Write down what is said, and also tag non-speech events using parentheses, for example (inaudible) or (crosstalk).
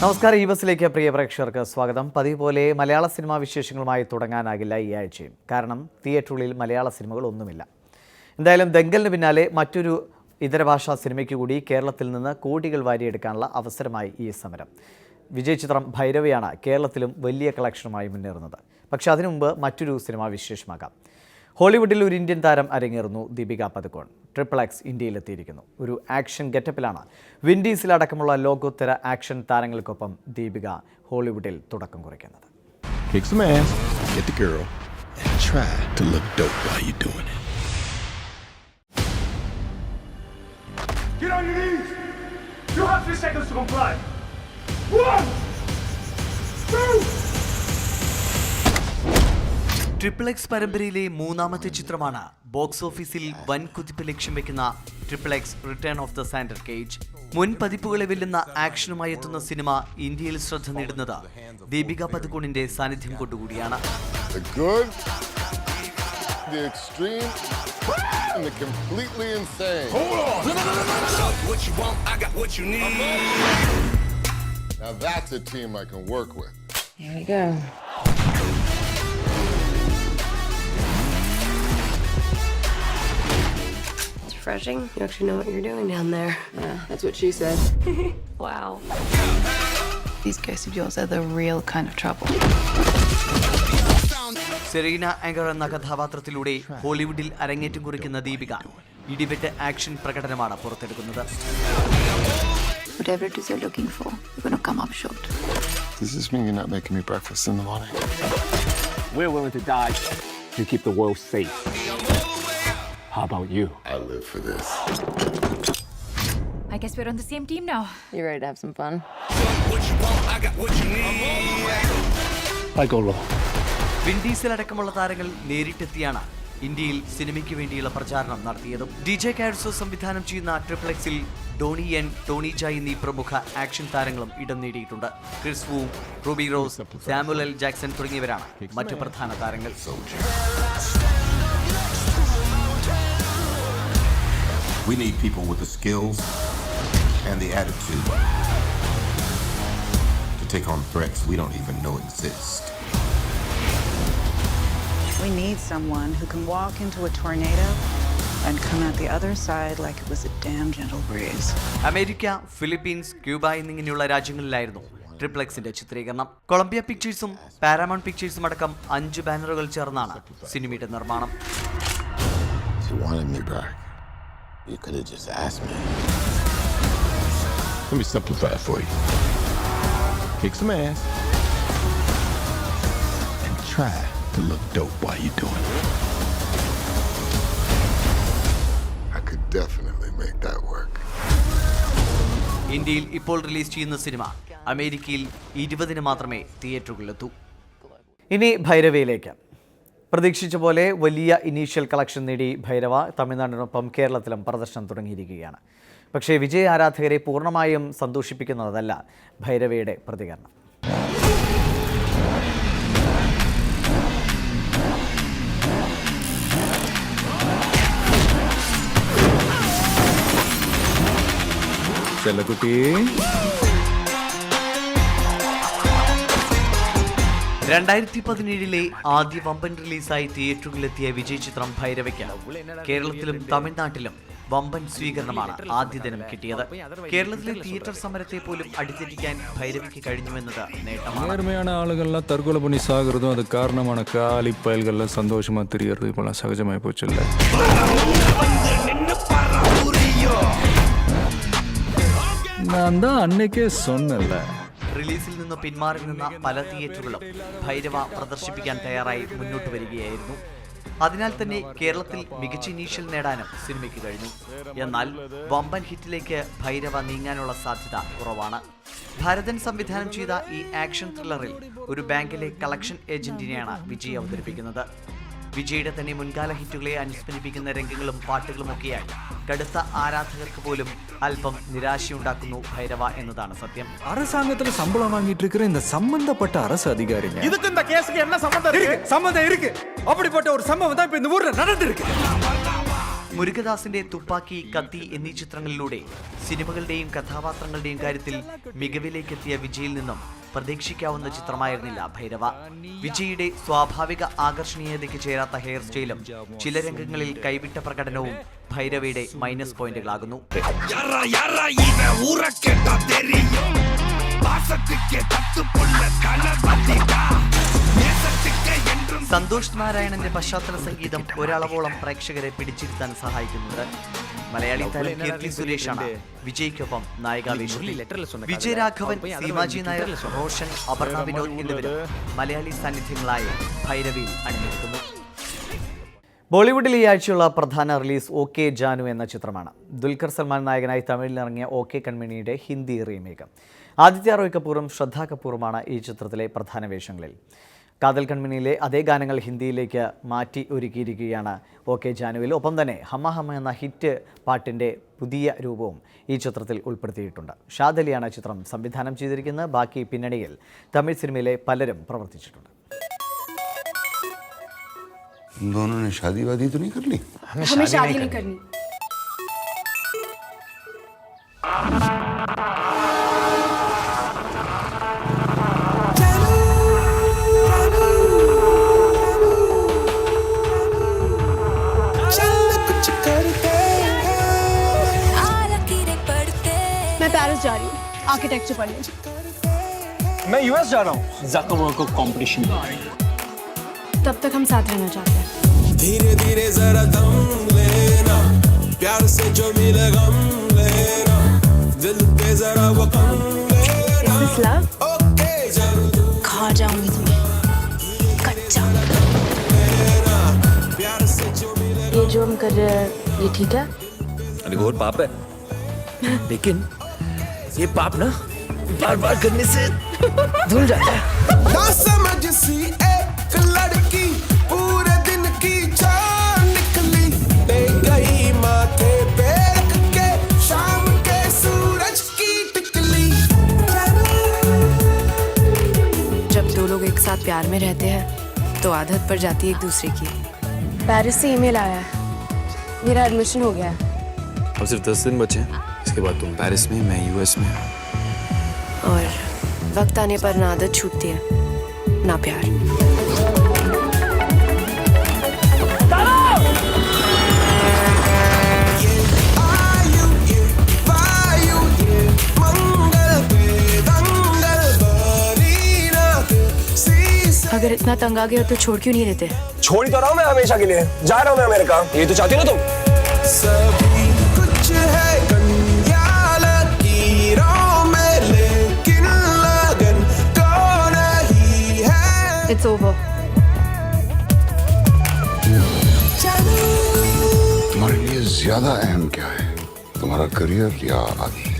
നമസ്കാരം ഈ ബസ്സിലേക്ക് പ്രിയ പ്രേക്ഷകർക്ക് സ്വാഗതം. പതിവ് പോലെ മലയാള സിനിമാ വിശേഷങ്ങളുമായി തുടങ്ങാനാകില്ല ഈ ആഴ്ചയും. കാരണം തിയേറ്ററുകളിൽ മലയാള സിനിമകൾ ഒന്നുമില്ല. എന്തായാലും ദങ്കലിന് പിന്നാലെ മറ്റൊരു ഇതര ഭാഷാ സിനിമയ്ക്ക് കൂടി കേരളത്തിൽ നിന്ന് കോടികൾ വാരിയെടുക്കാനുള്ള അവസരമായി ഈ സമരം. വിജയ് ചിത്രം ഭൈരവയാണ് കേരളത്തിലും വലിയ കളക്ഷനുമായി മുന്നേറുന്നത്. പക്ഷേ അതിനു മുമ്പ് മറ്റൊരു സിനിമാ വിശേഷമാകാം. ഹോളിവുഡിൽ ഒരു ഇന്ത്യൻ താരം അരങ്ങേറുന്നു ദീപിക പതുക്കോൺ ട്രിപ്പിൾ എക്സ് ഇന്ത്യയിലെത്തിയിരിക്കുന്നു ഒരു ആക്ഷൻ ഗെറ്റപ്പിലാണ് വിൻഡീസിലടക്കമുള്ള ലോകോത്തര ആക്ഷൻ താരങ്ങൾക്കൊപ്പം ദീപിക ഹോളിവുഡിൽ തുടക്കം കുറിക്കുന്നത് Kick some get girl, and try to look dope while you're doing it. Get on your knees! You have three seconds to comply. One! Two! Triple X പരമ്പരയിലെ മൂന്നാമത്തെ ചിത്രമാണ് box ഓഫീസിൽ വൻ കുതിപ്പ് ലക്ഷ്യം വെക്കുന്ന triple X return of the Xander Cage മുൻ പതിപ്പുകളെ വെല്ലുന്ന ആക്ഷനുമായി എത്തുന്ന സിനിമ ഇന്ത്യയിൽ ശ്രദ്ധ നേടുന്നത് ദീപിക പതുക്കോണിന്റെ സാന്നിധ്യം കൊണ്ടുകൂടിയാണ്. Now that's a team I can work with. Here we go. refreshing. You actually know what you're doing down there. Yeah, that's what she said. (laughs) Wow. These ghosts of yours are the real kind of trouble. Serena Anchor എന്ന കഥാപാത്രത്തിലൂടെ ഹോളിവുഡിൽ അരങ്ങേറ്റം കുറിക്കുന്ന ദീപിക ഇടിവെട്ട് action പ്രകടനമാണ് പുറത്തെടുക്കുന്നത് Whatever it is you're looking for, you're gonna come up short. Does this mean you're not making me breakfast in the morning? We're willing to die to keep the world safe. How about you? I live for this. I guess we're on the same team now. You ready to have some fun? What you want, I got what you need. I go low. വിൻഡീസിലടക്കമുള്ള താരങ്ങൾ നേരിട്ടെത്തിയാണ് ഇന്ത്യയിൽ സിനിമയ്ക്ക് വേണ്ടിയുള്ള പ്രചാരണം നടത്തിയതും D J Caruso സംവിധാനം ചെയ്യുന്ന ട്രിപ്ലെക്സിൽ Donnie N Tony Jaa എന്നീ പ്രമുഖ ആക്ഷൻ താരങ്ങളും ഇടം നേടിയിട്ടുണ്ട് Chris Wu Ruby Rose Samuel L Jackson തുടങ്ങിയവരാണ് മറ്റു പ്രധാന താരങ്ങൾ We need people with the skills and the attitude to take on threats we don't even know exist. We need someone who can walk into a tornado and come out the other side like it was a damn gentle breeze. America Philippines Cuba എന്നിങ്ങനെയുള്ള രാജ്യങ്ങളിലായിരുന്നു ട്രിപ്ലെക്സിന്റെ ചിത്രീകരണം Colombia പിക്ചേഴ്സും Paramount പിക്ചേഴ്സും അടക്കം അഞ്ച് ബാനറുകൾ ചേർന്നാണ് സിനിമയുടെ നിർമ്മാണം you could have just asked me. Let me simplify it for you. Kick some ass, and try to look dope while you're doing it. I could definitely make that work. ഇന്ത്യയിൽ ഇപ്പോൾ release ചെയ്യുന്ന cinema അമേരിക്കയിൽ ഇരുപതിന് മാത്രമേ തിയേറ്ററുകളിലെത്തൂ ഇനി ഭൈരവയിലേക്ക് പ്രതീക്ഷിച്ച പോലെ വലിയ ഇനീഷ്യൽ കളക്ഷൻ നേടി ഭൈരവ. തമിഴ്നാടിനൊപ്പം കേരളത്തിലും പ്രദർശനം തുടങ്ങിയിരിക്കുകയാണ്. പക്ഷേ വിജയ ആരാധകരെ പൂർണമായും സന്തോഷിപ്പിക്കുന്നതല്ല ഭൈരവയുടെ പ്രതികരണം. ചെല്ലക്കുട്ടി. രണ്ടായിരത്തി പതിനേഴിലെ ആദ്യ വമ്പൻ റിലീസായി തിയേറ്ററുകളിലെത്തിയ വിജയ് ചിത്രം ഭൈരവയ്ക്ക് കേരളത്തിലും തമിഴ്നാട്ടിലും വമ്പൻ സ്വീകരണമാണ് ആദ്യ ദിനം കിട്ടിയത് കേരളത്തിലെ തിയേറ്റർ സമരത്തെ പോലും അടിതെറ്റിക്കാൻ ഭൈരവിക്ക് കഴിഞ്ഞുവെന്നത് നേട്ടമാണ് நேர்மையான ஆளுகள்லாம் தற்கொலை பண்ணி சாகுறதும் அது காரணமான காலி பயல்கள்லாம் சந்தோஷமா தெரியறது இப்பெல்லாம் சகஜமாய் போச்சு இல்ல நான் தான் அன்னைக்கே சொன்னேன்ல റിലീസിൽ നിന്ന് പിന്മാറി നിന്ന പല തിയേറ്ററുകളും ഭൈരവ പ്രദർശിപ്പിക്കാൻ തയ്യാറായി മുന്നോട്ട് വരികയായിരുന്നു. അതിനാൽ തന്നെ കേരളത്തിൽ മികച്ച ഇനീഷ്യൽ നേടാനും സിനിമയ്ക്ക് കഴിഞ്ഞു. എന്നാൽ വമ്പൻ ഹിറ്റിലേക്ക് ഭൈരവ നീങ്ങാനുള്ള സാധ്യത കുറവാണ്. ഭരതൻ സംവിധാനം ചെയ്ത ഈ ആക്ഷൻ ത്രില്ലറിൽ ഒരു ബാങ്കിലെ കളക്ഷൻ ഏജന്റിനെയാണ് വിജയ് അവതരിപ്പിക്കുന്നത്. വിജയുടെ തന്നെ മുൻകാല ഹിറ്റുകളെ അനുസ്മരിപ്പിക്കുന്ന രംഗങ്ങളും പാട്ടുകളും ഒക്കെയായി കടുത്ത ആരാധകർക്ക് പോലും അല്പം നിരാശയുണ്ടാക്കുന്നു ഭൈരവ എന്നതാണ് സത്യം அரசாங்கத்துல சம்பளம் வாங்கிட்டு இருக்கிற இந்த சம்பந்தப்பட்ட அரசு அதிகாரிங்க இதுக்கு இந்த கேஸுக்கு என்ன சம்பந்தம் இருக்கு சம்பந்தம் இருக்கு அப்படிப்பட்ட ஒரு சம்பவம் தான் இப்ப இந்த ஊர்ல நடந்திருக்கு മുരുകദാസിന്റെ തുപ്പാക്കി കത്തി എന്നീ ചിത്രങ്ങളിലൂടെ സിനിമകളുടെയും കഥാപാത്രങ്ങളുടെയും കാര്യത്തിൽ മികവിലേക്കെത്തിയ വിജയിൽ നിന്നും പ്രതീക്ഷിക്കാവുന്ന ചിത്രമായിരുന്നില്ല ഭൈരവ. വിജയുടെ സ്വാഭാവിക ആകർഷണീയതയ്ക്ക് ചേരാത്ത ഹെയർ സ്റ്റൈലും ചില രംഗങ്ങളിൽ കൈവിട്ട പ്രകടനവും ഭൈരവയുടെ മൈനസ് പോയിന്റുകളാകുന്നു സന്തോഷ് നാരായണന്റെ പശ്ചാത്തല സംഗീതം ഒരളവോളം പ്രേക്ഷകരെ പിടിച്ചിരുത്താൻ സഹായിക്കുന്നുണ്ട്. മലയാളി താരം കീർത്തി സുരേഷാണ് വിജയ്ക്കൊപ്പം നായികാവേശത്തിൽ വിജയരാഘവൻ സീമാജി നായർ റോഷൻ അപർണ വിനോദ് എന്നിവരും മലയാളി സാന്നിധ്യങ്ങളായ ഭൈരവിയിൽ അണിനിരക്കുന്നു. ബോളിവുഡിൽ ഈ ആഴ്ചയുള്ള പ്രധാന റിലീസ് ഒ കെ ജാനു എന്ന ചിത്രമാണ്. ദുൽഖർ സൽമാൻ നായകനായി തമിഴിലിറങ്ങിയ ഒ കെ കൺമണിയുടെ ഹിന്ദി റീമേക്ക്. ആദിത്യ റോയ് കപൂറും ശ്രദ്ധാ കപൂറുമാണ് ഈ ചിത്രത്തിലെ പ്രധാന വേഷങ്ങളിൽ. കാതൽ കൺമണിയിലെ അതേ ഗാനങ്ങൾ ഹിന്ദിയിലേക്ക് മാറ്റി ഒരുക്കിയിരിക്കുകയാണ് ഒ കെ ജാനുവിൽ ഒപ്പം തന്നെ ഹമ്മ ഹമ്മ എന്ന ഹിറ്റ് പാട്ടിൻ്റെ പുതിയ രൂപവും ഈ ചിത്രത്തിൽ ഉൾപ്പെടുത്തിയിട്ടുണ്ട് ഷാദലിയാണ് ചിത്രം സംവിധാനം ചെയ്തിരിക്കുന്നത് ബാക്കി പിന്നണിയിൽ തമിഴ് സിനിമയിലെ പലരും പ്രവർത്തിച്ചിട്ടുണ്ട് इन दोनों ने शादी वादी तो नहीं कर ली हमें शादी नहीं करनी आर्किटेक्चर पढ़ने मैं यूएस जा रहा हूँ। को कंपटीशन तब तक हम साथ रहना चाहते हैं। धीरे धीरे जरा दम लेना प्यार से जो मिले गम लेना दिल पे जरा वो कम लेना। This love? ओके ज़रूर। खा जाऊँगी तुम्हें कच्चा। प्यार से जो मिले ये जो हम कर रहे हैं ये ठीक है? अरे घोर पाप है। (laughs) लेकिन ये पाप ना बार बार करने से धुल जाता है। ना समझ सी एक लड़की पूरे दिन की जान निकली। ले गई माथे पे के शाम के सूरज की टिकली। जब दो लोग एक साथ प्यार में रहते हैं तो आदत पड़ जाती है एक दूसरे की। पेरिस से ईमेल आया है। मेरा एडमिशन हो गया है। अब सिर्फ़ दस दिन बचे हैं। इसके बाद तुम पेरिस में मैं यूएस में और वक्त आने पर ना आदत छूटती है ना प्यार। अगर इतना तंग आ गया तो छोड़ क्यों नहीं देते? छोड़ ही तो रहा हूँ मैं हमेशा के लिए। जा रहा हूँ मैं अमेरिका। ये तो चाहती ना तुम? सभी इट्स तुम्हारे लिए ज़्यादा अहम क्या है? तुम्हारा करियर या आगे?